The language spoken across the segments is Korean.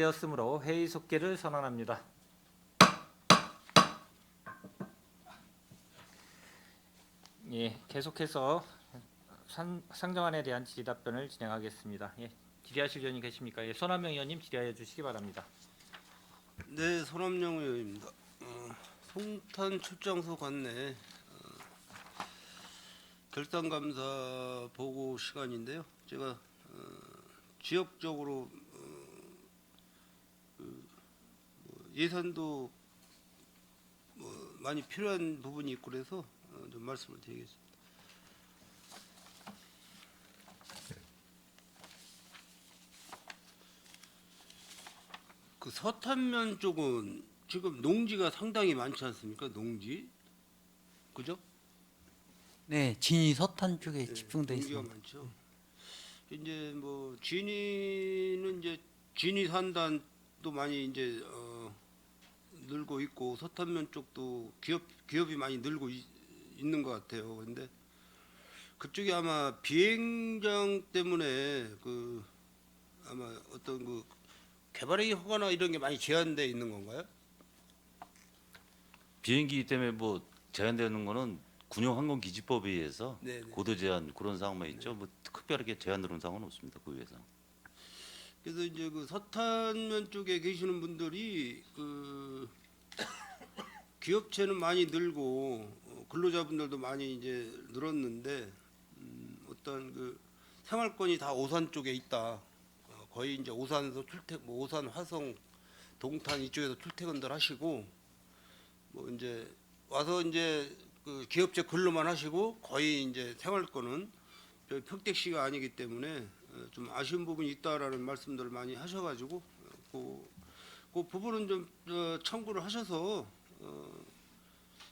마무리되었으므로 회의 속개를 선언합니다. 예, 계속해서 상, 상정안에 대한 질의답변을 진행하겠습니다. 예, 질의하실 의원님 계십니까? 예, 손한명 의원님 질의하여 주시기 바랍니다. 네, 손함영 의원입니다. 어, 송탄 출장소 관내 어, 결산 감사 보고 시간인데요. 제가 어, 지역적으로 어, 그, 뭐 예산도 뭐 많이 필요한 부분이 있고 그래서 어, 좀 말씀을 드리겠습니다. 그 서탄면 쪽은 지금 농지가 상당히 많지 않습니까? 농지, 그죠? 네, 진이 서탄 쪽에 네, 집중돼 농지가 있습니다. 많죠. 이제 뭐 진이는 이제 진이 산단 도 많이 이제 어, 늘고 있고 서탄면 쪽도 기업 기업이 많이 늘고 있, 있는 것 같아요. 근데 그쪽이 아마 비행장 때문에 그 아마 어떤 그 개발의 허가나 이런 게 많이 제한돼 있는 건가요? 비행기 때문에 뭐 제한되는 거는 군용 항공 기지법에 의해서 네, 네. 고도 제한 그런 사항만 있죠. 뭐 특별하게 제한 들은 사항은 없습니다. 그 외에서. 그래서 이제 그 서탄면 쪽에 계시는 분들이 그 기업체는 많이 늘고 어, 근로자분들도 많이 이제 늘었는데 음, 어떤 그 생활권이 다 오산 쪽에 있다. 어, 거의 이제 오산에서 출퇴 뭐 오산 화성 동탄 이쪽에서 출퇴근들 하시고 뭐 이제 와서 이제 그 기업체 근로만 하시고 거의 이제 생활권은 평택시가 아니기 때문에 어, 좀 아쉬운 부분이 있다라는 말씀들을 많이 하셔가지고 어, 그, 그 부분은 좀 어, 참고를 하셔서 어,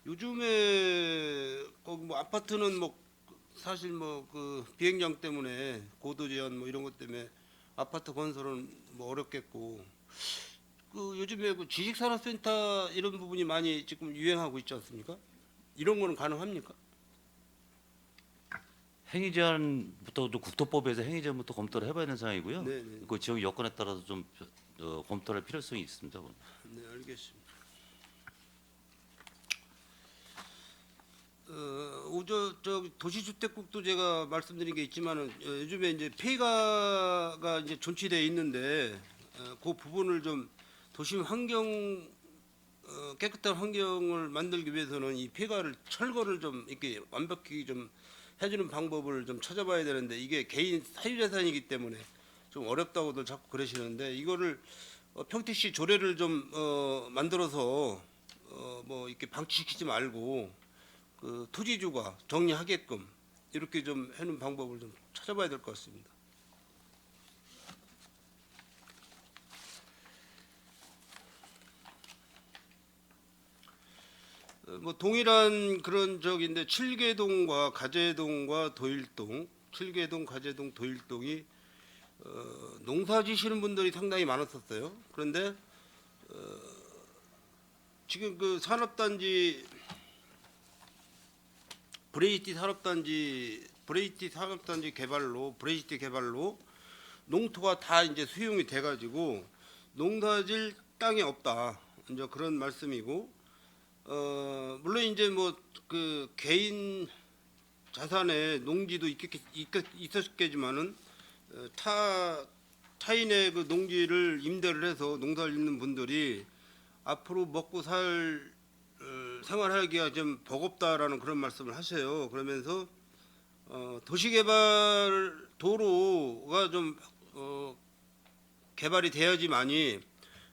요즘에 거기 뭐 아파트는 뭐 사실 뭐 그 비행장 때문에 고도 제한 뭐 이런 것 때문에 아파트 건설은 뭐 어렵겠고 그 요즘에 그 지식산업센터 이런 부분이 많이 지금 유행하고 있지 않습니까? 이런 거는 가능합니까? 행위 제한부터 또 국토법에서 행위 제한부터 검토를 해봐야 되는 상황이고요. 네, 네. 그 지역 여건에 따라서 좀 어, 검토할 필요성이 있습니다. 네, 알겠습니다. 어, 오저 저 도시주택국도 제가 말씀드린 게 있지만은 어, 요즘에 이제 폐가가 이제 존치돼 있는데 어, 그 부분을 좀 도심 환경 어, 깨끗한 환경을 만들기 위해서는 이 폐가를 철거를 좀 이렇게 완벽히 좀 해주는 방법을 좀 찾아봐야 되는데 이게 개인 사유재산이기 때문에 좀 어렵다고들 자꾸 그러시는데 이거를 어, 평택시 조례를 좀 어, 만들어서 어, 뭐 이렇게 방치시키지 말고 그 토지주가 정리하게끔 이렇게 좀 해놓은 방법을 좀 찾아봐야 될 것 같습니다. 뭐 동일한 그런 적인데 칠계동과 가재동과 도일동, 칠계동, 가재동, 도일동이 어, 농사 지시는 분들이 상당히 많았었어요. 그런데 어, 지금 그 산업단지 브레이티 산업단지 브레이티 산업단지 개발로 브레이티 개발로 농토가 다 이제 수용이 돼가지고 농사질 땅이 없다 이제 그런 말씀이고 어 물론 이제 뭐 그 개인 자산에 농지도 있겠, 있겠, 있었겠지만은 어, 타 타인의 그 농지를 임대를 해서 농사를 짓는 분들이 앞으로 먹고 살 어, 생활하기가 좀 버겁다라는 그런 말씀을 하세요. 그러면서 어, 도시개발 도로가 좀 어, 개발이 돼야지만이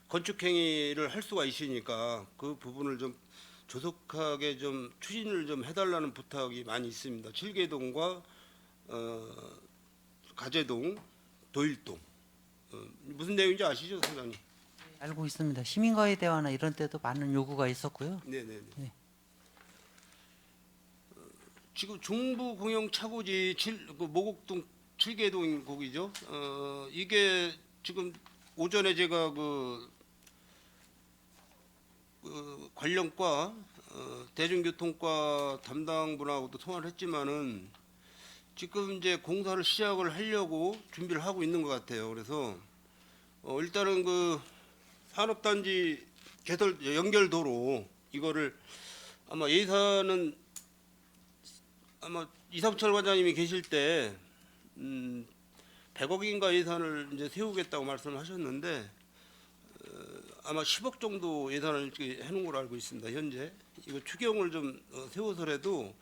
건축 행위를 할 수가 있으니까 그 부분을 좀 조속하게 좀 추진을 좀 해달라는 부탁이 많이 있습니다. 칠계동과 어, 가재동, 도일동 어, 무슨 내용인지 아시죠, 소장님? 알고 있습니다. 시민과의 대화나 이런 때도 많은 요구가 있었고요. 네네네. 네. 어, 지금 중부 공영 차고지 칠, 그 모곡동 칠계동 거기죠. 어, 이게 지금 오전에 제가 그, 그 관련과 어, 대중교통과 담당 분하고도 통화를 했지만은 지금 이제 공사를 시작을 하려고 준비를 하고 있는 것 같아요. 그래서 어, 일단은 그 산업단지 개설 연결 도로 이거를 아마 예산은 아마 이상철 과장님이 계실 때 음, 100억인가 예산을 이제 세우겠다고 말씀하셨는데 어, 아마 10억 정도 예산을 이렇게 해놓은 걸로 알고 있습니다. 현재 이거 추경을 좀 어, 세워서라도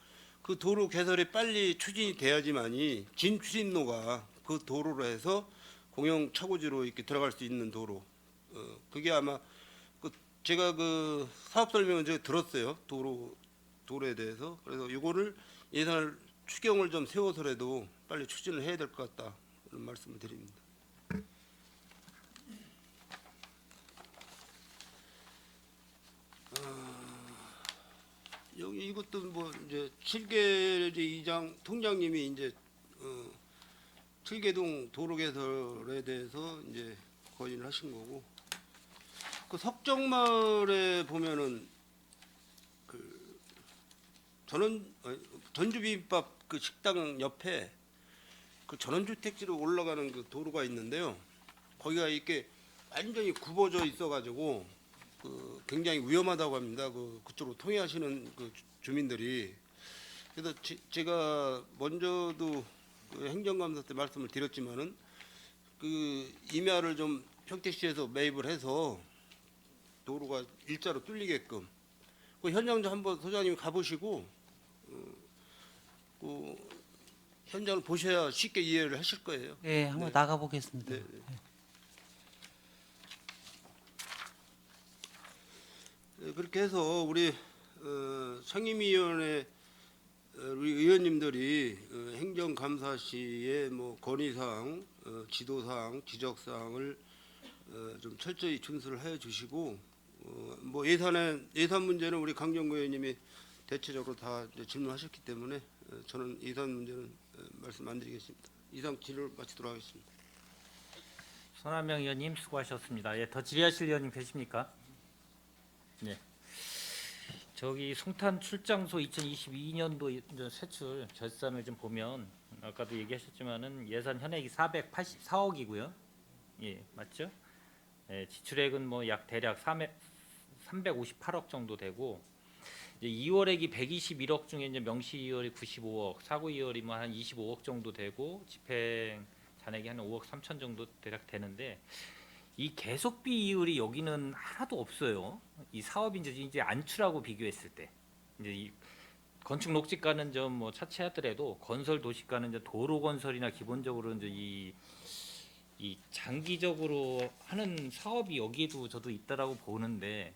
그 도로 개설이 빨리 추진이 돼야지만이 진 추진로가 그 도로로 해서 공영 차고지로 이렇게 들어갈 수 있는 도로. 어, 그게 아마 그 제가 그 사업 설명을 제가 들었어요. 도로 도로에 대해서. 그래서 이거를 예산을 추경을 좀 세워서라도 빨리 추진을 해야 될 것 같다. 그런 말씀을 드립니다. 여기 이것도 뭐 이제 칠계리 이장 통장님이 이제 어, 칠계동 도로 개설에 대해서 이제 건의를 하신 거고 그 석정마을에 보면은 그 전원 전주비빔밥 그 식당 옆에 그 전원주택지로 올라가는 그 도로가 있는데요. 거기가 이렇게 완전히 굽어져 있어가지고 그 굉장히 위험하다고 합니다. 그 그쪽으로 통행하시는 그 주- 주민들이 그래서 제, 제가 먼저도 그 행정감사 때 말씀을 드렸지만은 그 임야를 좀 평택시에서 매입을 해서 도로가 일자로 뚫리게끔 그 현장 좀 한번 소장님 가보시고 어, 그 현장을 보셔야 쉽게 이해를 하실 거예요. 예, 한번 네. 나가 보겠습니다. 네, 네. 그렇게 해서 우리 어, 상임위원회 어, 우리 의원님들이 어, 행정감사시의 뭐 건의사항, 어, 지도사항, 지적사항을 어, 좀 철저히 준수를 해 주시고 어, 뭐 예산에 예산 문제는 우리 강정구 의원님이 대체적으로 다 질문하셨기 때문에 어, 저는 예산 문제는 어, 말씀 안 드리겠습니다. 이상 질의를 마치도록 하겠습니다. 손한명 의원님 수고하셨습니다. 예, 더 질의하실 의원님 계십니까? 네. 저기 송탄 출장소 2022년도 세출 결산을 좀 보면 아까도 얘기하셨지만은 예산 현액이 484억이고요. 예, 맞죠? 예, 지출액은 뭐 약 대략 3 358억 정도 되고 이제 2월액이 121억 중에 이제 명시 2월이 95억, 사고 2월이 뭐 한 25억 정도 되고 집행 잔액이 한 5억 3천 정도 대략 되는데 이 계속비 이율이 여기는 하나도 없어요. 이 사업 이제 이제 안출하고 비교했을 때 이제 이 건축 녹지가는 좀 뭐 차치하더라도 건설 도시가는 이제 도로 건설이나 기본적으로 이제 이, 이 장기적으로 하는 사업이 여기에도 저도 있다라고 보는데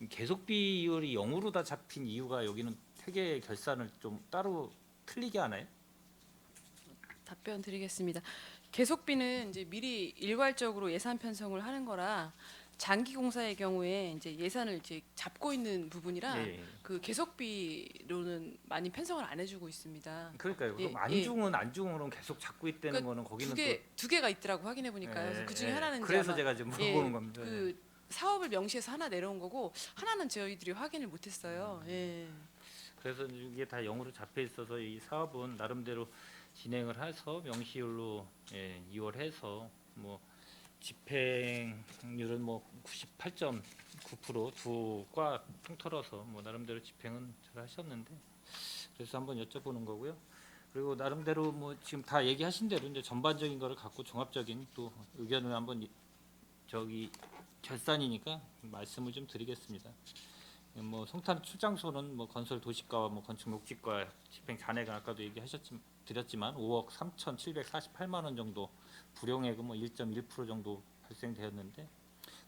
이 계속비 이율이 0으로 다 잡힌 이유가 여기는 회계 결산을 좀 따로 틀리게 하나요? 답변 드리겠습니다. 계속비는 이제 미리 일괄적으로 예산 편성을 하는 거라 장기 공사의 경우에 이제 예산을 이제 잡고 있는 부분이라 예. 그 계속비로는 많이 편성을 안 해주고 있습니다. 그러니까요. 예, 그럼 안중은 안중으로 계속 잡고 있다는 그러니까 거는 거기는 두 개 두 개가 있더라고 확인해 보니까요. 예, 그래서 그 중에 예. 하나는 이제 그래서 아마 제가 지금 물어보는 겁니다. 그 사업을 명시해서 하나 내려온 거고 하나는 저희들이 확인을 못했어요. 음. 예. 그래서 이게 다 영으로 잡혀 있어서 이 사업은 나름대로 진행을 해서 명시율로 예, 2월 해서 뭐 집행률은 뭐 98.9% 두 과 통틀어서 뭐 나름대로 집행은 잘 하셨는데 그래서 한번 여쭤보는 거고요. 그리고 나름대로 뭐 지금 다 얘기하신 대로 이제 전반적인 거를 갖고 종합적인 또 의견을 한번 이- 저기 결산이니까 말씀을 좀 드리겠습니다. 뭐 송탄 출장소는 뭐 건설 도시가와 뭐 건축 녹지가 집행 잔액은 아까도 얘기하셨지 드렸지만 5억 3,748만 원 정도 불용액은 뭐 1.1% 정도 발생되었는데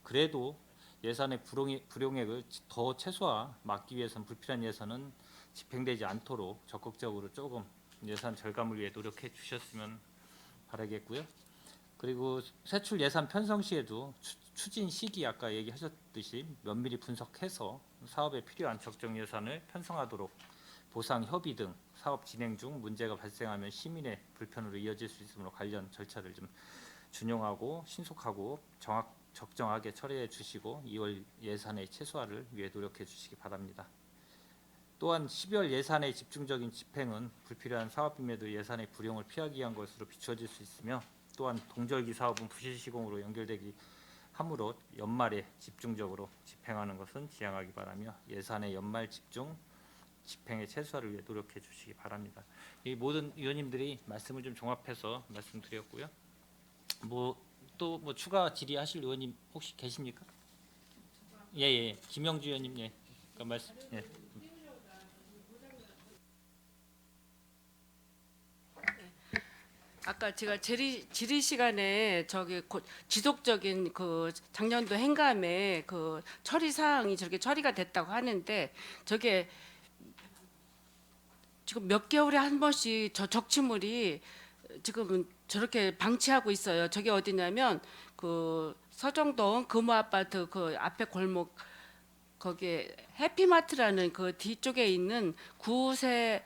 그래도 예산의 불용액, 불용액을 더 최소화 막기 위해서는 불필요한 예산은 집행되지 않도록 적극적으로 조금 예산 절감을 위해 노력해 주셨으면 바라겠고요. 그리고 세출 예산 편성 시에도 추, 추진 시기 아까 얘기하셨듯이 면밀히 분석해서 사업에 필요한 적정 예산을 편성하도록 보상 협의 등 사업 진행 중 문제가 발생하면 시민의 불편으로 이어질 수 있으므로 관련 절차를 좀 준용하고 신속하고 정확 적정하게 처리해 주시고 2월 예산의 최소화를 위해 노력해 주시기 바랍니다. 또한 12월 예산의 집중적인 집행은 불필요한 사업임에도 예산의 불용을 피하기 위한 것으로 비춰질 수 있으며 또한 동절기 사업은 부실 시공으로 연결되기 하므로 연말에 집중적으로 집행하는 것은 지양하기 바라며 예산의 연말 집중 집행의 최소화를 위해 노력해 주시기 바랍니다. 이 모든 위원님들이 말씀을 좀 종합해서 말씀드렸고요. 뭐 또뭐 추가 질의하실 의원님 혹시 계십니까? 예예 예. 김영주 의원님 예. 그 말씀 예. 아까 제가 질의, 질의 시간에 저기 고- 지속적인 그 작년도 행감에 그 처리 사항이 저렇게 처리가 됐다고 하는데 저게 지금 몇 개월에 한 번씩 저 적치물이 지금 저렇게 방치하고 있어요. 저게 어디냐면 그 서정동 금호 아파트 그 앞에 골목 거기에 해피마트라는 그 뒤쪽에 있는 구세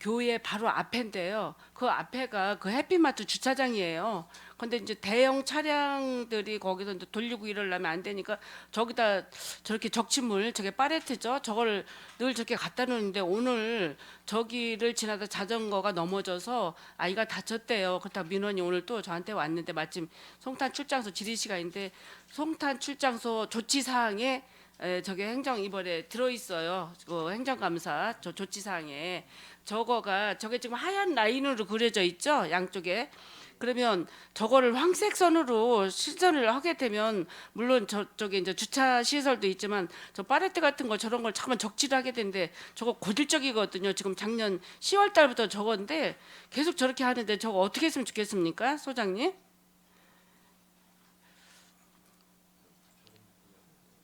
교회 바로 앞인데요. 그 앞에가 그 해피마트 주차장이에요. 근데 이제 대형 차량들이 거기서 이제 돌리고 이러려면 안 되니까 저기다 저렇게 적치물 저게 파레트죠. 저걸 늘 저렇게 갖다 놓는데 오늘 저기를 지나다 자전거가 넘어져서 아이가 다쳤대요. 그렇다 민원이 오늘 또 저한테 왔는데 마침 송탄 출장소 질의 시간인데 송탄 출장소 조치 사항에 에, 저게 행정 이번에 들어 있어요. 그 행정감사 저 조치 사항에 저거가 저게 지금 하얀 라인으로 그려져 있죠. 양쪽에. 그러면 저거를 황색 선으로 실전을 하게 되면 물론 저쪽에 이제 주차 시설도 있지만 저 파레트 같은 거 저런 걸 잠깐 적치를 하게 되는데 저거 고질적이거든요. 지금 작년 10월 달부터 저건데 계속 저렇게 하는데 저거 어떻게 했으면 좋겠습니까, 소장님?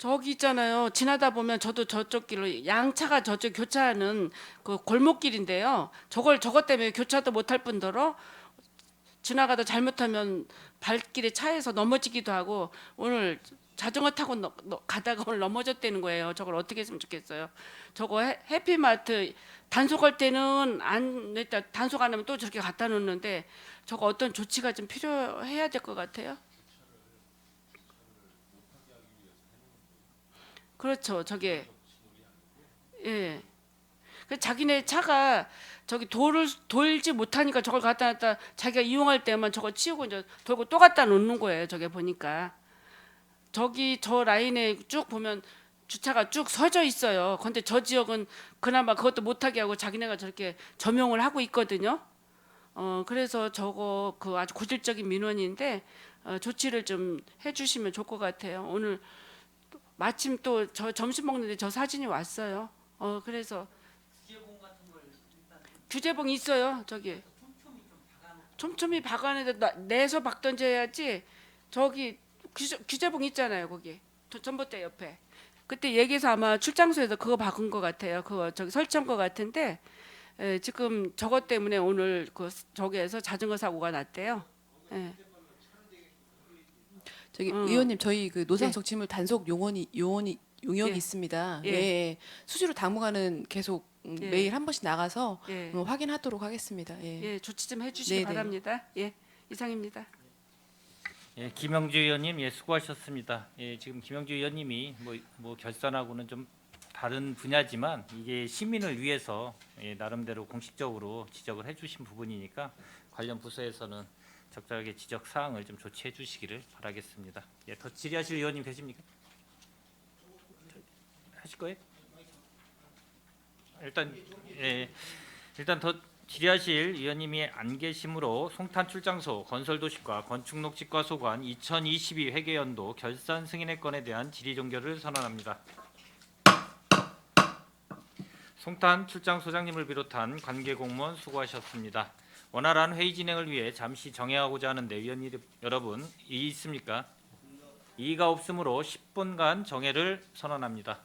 저기 있잖아요. 지나다 보면 저도 저쪽 길로 양차가 저쪽 교차하는 그 골목길인데요. 저걸 저것 때문에 교차도 못할 뿐더러 지나가다 잘못하면 발길에 차에서 넘어지기도 하고 오늘 자전거 타고 너- 너- 가다가 오늘 넘어졌다는 거예요. 저걸 어떻게 했으면 좋겠어요. 저거 해, 해피마트 단속할 때는 안 일단 단속 안 하면 또 저렇게 갖다 놓는데 저거 어떤 조치가 좀 필요해야 될 것 같아요. 그렇죠. 저게 예. 그 자기네 차가 저기 돌을 돌지 못하니까 저걸 갖다 놨다 자기가 이용할 때만 저거 치우고 이제 돌고 또 갖다 놓는 거예요. 저게 보니까 저기 저 라인에 쭉 보면 주차가 쭉 서져 있어요. 근데 저 지역은 그나마 그것도 못하게 하고 자기네가 저렇게 점용을 하고 있거든요. 어 그래서 저거 그 아주 고질적인 민원인데 어, 조치를 좀 해주시면 좋을 것 같아요. 오늘 마침 또 저 점심 먹는데 저 사진이 왔어요. 어 그래서 규제봉 있어요 저기. 촘촘히 박아내서 나- 내서 박던지 해야지 저기 규제, 규제 봉 있잖아요 거기 저 전봇대 옆에. 그때 얘기해서 아마 출장소에서 그거 박은 것 같아요. 그거 저기 설치한 것 같은데 에, 지금 저것 때문에 오늘 그 저기에서 자전거 사고가 났대요. 예. 저기 음. 의원님 저희 그 노상 예. 적치물 단속 용원이 요원이 용역이 예. 있습니다. 예. 예. 예. 수시로 당분간은 계속 음, 예. 매일 한 번씩 나가서 예. 음, 확인하도록 하겠습니다. 예. 예, 조치 좀 해주시기 네네. 바랍니다. 예, 이상입니다. 예, 김영주 의원님 예 수고하셨습니다. 예, 지금 김영주 의원님이 뭐, 뭐 결산하고는 좀 다른 분야지만 이게 시민을 위해서 예, 나름대로 공식적으로 지적을 해주신 부분이니까 관련 부서에서는 적절하게 지적 사항을 좀 조치해 주시기를 바라겠습니다. 예, 더 질의하실 의원님 계십니까? 하실 거예요? 일단 예, 일단 더 질의하실 위원님이 안 계시므로 송탄 출장소 건설도시과 건축녹지과 소관 2022 회계연도 결산 승인의 건에 대한 질의 종결을 선언합니다. 송탄 출장 소장님을 비롯한 관계 공무원 수고하셨습니다. 원활한 회의 진행을 위해 잠시 정회하고자 하는데 위원 여러분 이의 있습니까? 이의가 없으므로 10분간 정회를 선언합니다.